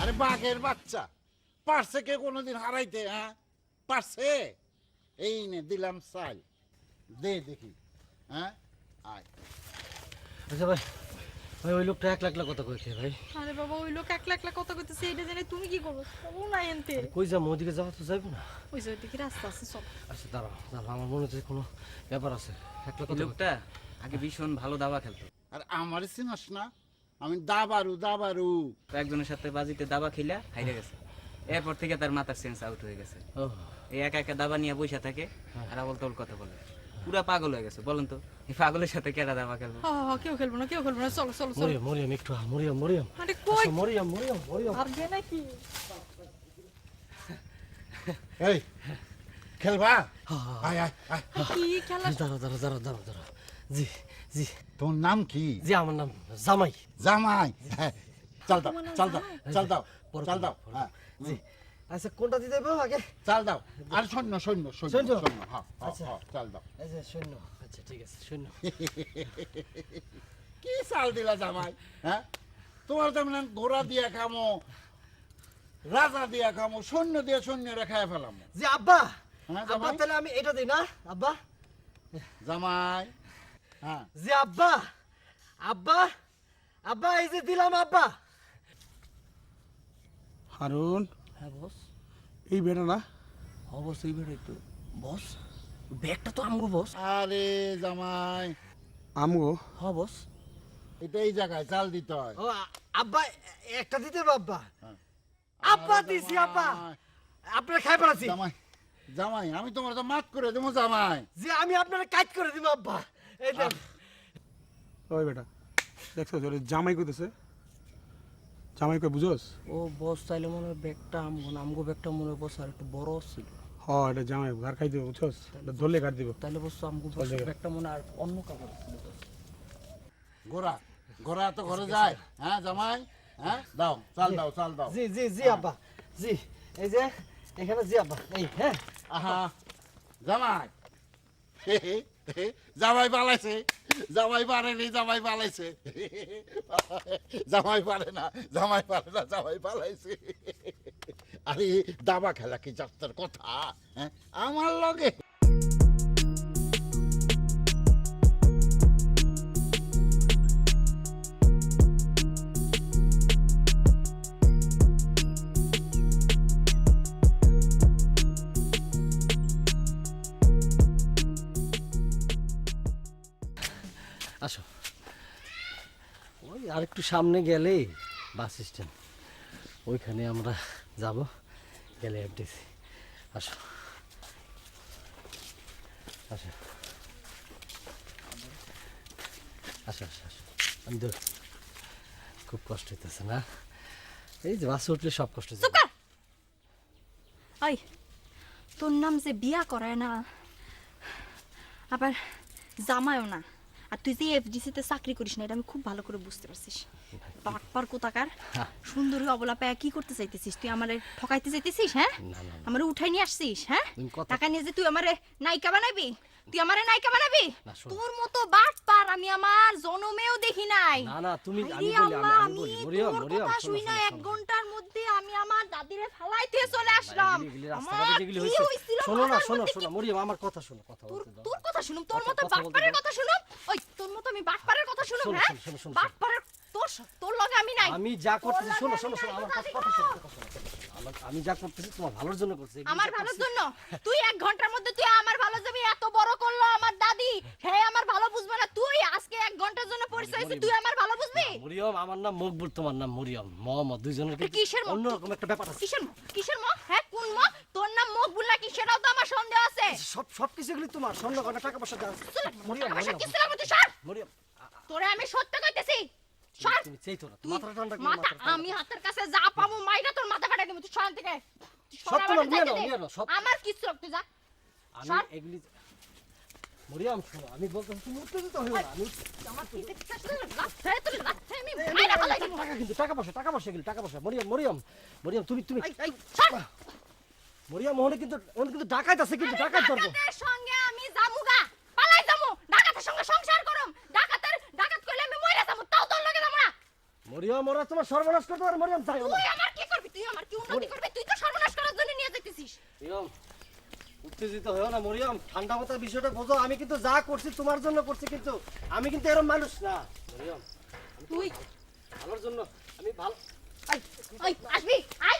আরে বাঘের বাচ্চা। পারছে কে কোনোদিন হারাইতে হ্যাঁ? পারছে? এই নে দিলাম চাল। দে দেখি হ্যাঁ? আয়। আচ্ছা ভাই ভাই ওই লোকটা এক লাখ লাখ কথা কইছে ভাই। আরে বাবা ওই লোক এক লাখ লাখ কথা কইতেছে এটা জেনে তুমি কি করব? ও না এনতে। কই যাব ওদিকে যাওয়া তো যাইব না। ওই যে ওইদিকে রাস্তা আছে সব আচ্ছা দাঁড়াও দাঁড়াও আমার মনে হচ্ছে কোনো ব্যাপার আছে। এক লাখ লোকটা আগে ভীষণ ভালো দাবা খেলতো। আর আমার চিনস না? আমি দাবারু দাবারু। একজনের সাথে বাজিতে দাবা খেলা হাইরে গেছে। এরপর থেকে তার মাথার সেন্স আউট হয়ে গেছে। এই একা একা দাবা নিয়ে বসে থাকে আর আবল তবল কথা বলে। পুরা পাগল হয়ে গেছে বলেন তো এই পাগলের সাথে কেটা দাবা খেলব? কেউ খেলব না কেউ খেলব না চলো চলো চলো। মরিয়াম মরিয়াম একটু মরিয়াম মরিয়াম। আরে কই? মরিয়াম মরিয়াম মরিয়াম। ভাববে নাকি? এই খেলবা? আয় আয় আয়। কি খেলা? দাঁড়াও দাঁড়াও দাঁড়াও দাঁড়াও দাঁড়াও। জি জি। তোর নাম কি? জি আমার নাম জামাই। জামাই? হ্যাঁ। চাল দাও চাল দাও চাল দাও পরে চাল দাও হ্যাঁ। জি। আচ্ছা কোনটা দিতে হবে আগে? চাল দাও। আর সৈন্য সৈন্য সৈন্য সৈন্য? সৈন্য হ্যাঁ হ্যাঁ, আচ্ছা। হ্যাঁ, চাল দাও। এই যে শূন্য আচ্ছা ঠিক আছে শূন্য কি চাল দিলা জামাই হ্যাঁ? তোমার তেমন ঘোড়া দিয়া খামো রাজা দিয়া খামো সৈন্য দিয়া সৈন্য রেখায় ফেলাম। জি আব্বা! হ্যাঁ, আব্বা জামাই? তাহলে আমি এটা দিই না? আব্বা? জামাই? হ্যাঁ। জি আব্বা আব্বা আব্বা এই যে দিলাম আব্বা। হারুন। হ্যাঁ বস। এই বেটা না? অবশ্যই বেরোই তো বস ব্যাগটা তো আমগো বস। আরে জামাই। আমগো? হ্যাঁ বস। এটা এই জায়গায় চাল দিতে হয়। ও আব্বা একটা দিতে হবে আব্বা। হ্যাঁ। আব্বা দিছি আব্বা। আপনার খাই পেলাছি জামাই জামাই আমি তোমার তো মাফ করে দেবো জামাই। যে আমি আপনার কাজ করে দিব আব্বা। এই ওই বেটা দেখছ তোর জামাই কইতেছে। জামাই কই বুঝোস? ও বস চাইলে মনে হয় ব্যাগটা আমগো আমগো ব্যাগটা মনে হয় বস আর একটু বড় ছিল। হ এটা জামাই ঘর খাই দিব বুঝছোস এটা ধরলে কাট দিব। তাইলে বস আমগো বস ব্যাগটা মনে হয় আর অন্য কাপড় ছিল। ঘোড়া ঘোড়া তো ঘরে যায়। হ্যাঁ জামাই? হ্যাঁ দাও চাল দাও চাল দাও। জি জি জি আব্বা। জি এই যে এখানে জি আব্বা। এই হ্যাঁ। আহা জামাই। জামাই পালাইছে। জামাই পারেনি জামাই পালাইছে। জামাই পারে না, জামাই পারে না, জামাই পালাইছে। আরে, দাবা খেলা কি যাত্রার কথা? হ্যাঁ? আমার লগে। আসো। ওই আর একটু সামনে গেলে বাস স্ট্যান্ড। ওইখানে আমরা যাব, গেলে এফডিসি আসো। আসো। আসো আসো আসো। আমি ধর খুব কষ্ট হইতেছে, না? এই যে বাসে উঠলে সব কষ্ট ওই তোর নাম যে বিয়া করায় না, আবার জামায়ও না। আর তুই যে এফডিসিতে চাকরি করিস না এটা আমি খুব ভালো করে বুঝতে পারছিস। বাটপার কোথাকার? সুন্দরী অবলা পায় কি করতে চাইতেছিস? তুই আমারে ঠকাইতে চাইতেছিস হ্যাঁ। আমারে উঠাই নিয়ে আসছিস হ্যাঁ? টাকা নিয়ে যে তুই আমারে নায়িকা বানাবি? তুই আমারে নায়িকা বানাবি? তোর মতো বাটপার আমি আমার জনমেও দেখি নাই। না না তুমি আমি বলি আমি বলি মরিয়ম মরিয়ম এক। ঘণ্টার মধ্যে আমি আমার দাদিরে ফালাইতে চলে আসলাম। এগুলি- এগুলি আমার কি হইছিল শোনো না শোনো শোনো মরিয়ম আমার কথা শোনো কথা তোর কথা শুনুম তোর মতো কথা বাটপারের কথা শুনুম ওই তোর মতো আমি বাটপারের কথা শুনুম হ্যাঁ? বাটপারের তোর তোর লগে আমি নাই। আমি যা করতেছি শোনো শোনো শোনো আমার কথা কথা শোনো কথা শোনো, আমি যা করতেছি তোমার ভালোর জন্য করছি আমার ভালোর জন্য? তুই এক ঘণ্টার মধ্যে তুই আমার ভালো যাবি এত বড় করল আমার দাদি। হ্যাঁ আমার ভালো বুঝবে না। তুই আজকে এক ঘণ্টার জন্য পরিচয় হয়েছে তুই আমার ভালো বুঝবি? মরিয়ম আমার নাম মকবুল তোমার নাম মরিয়ম। মোহাম্মদ দুইজনের এটা কিসের মুখ? অন্যরকম একটা ব্যাপার আছে। কিসের কিসের ম? হ্যাঁ কোন ম? তোর নাম মকবুল নাকি? সেটাও তো আমার সন্দেহ আছে। সব সব কিছু এগুলি তোমার। স্বর্ণ গয়না টাকা পয়সা যা মরিয়ম মরিয়ম। মরিয়ম। তোরে আমি সত্য তুমি চাইতো না মাথা ঠান্ডা করে মাথা আমি হাতের কাছে যা পাবো মাইরা তোর মাথা ফাটাই দেবো তুই সরান থেকে না, নিয়ে নাও, নিয়ে নাও, সত্য। আমার কিছু যা। আমি এগুলি মরিয়ম শোনো আমি তুমি উত্তেজিত হইও না আমি আমার কিছু লাথে তোর লাথে আমি মাইরা ফেলাই দেবো। টাকা কিন্তু টাকা পয়সা টাকা পয়সা এগুলি টাকা পয়সা। মরিয়ম মরিয়ম মরিয়ম তুমি তুমি মরিয়ম ওখানে কিন্তু ওখানে কিন্তু ডাকাত আছে কিন্তু ধরবো সঙ্গে মরিয়ম ওরা তোমার সর্বনাশ করতে আর মরিয়ম চাই তুই আমার কি করবি? তুই আমার কি উন্নতি করবি? তুই তো সর্বনাশ করার জন্য নিয়ে যাইতেছিস মরিয়ম উত্তেজিত হও না মরিয়ম। ঠান্ডা মাথা বিষয়টা বোঝো আমি কিন্তু যা করছি তোমার জন্য করছি কিন্তু আমি কিন্তু এরকম মানুষ না। মরিয়ম তুই ভালোর জন্য আমি ভালো আই আই আসবি? আই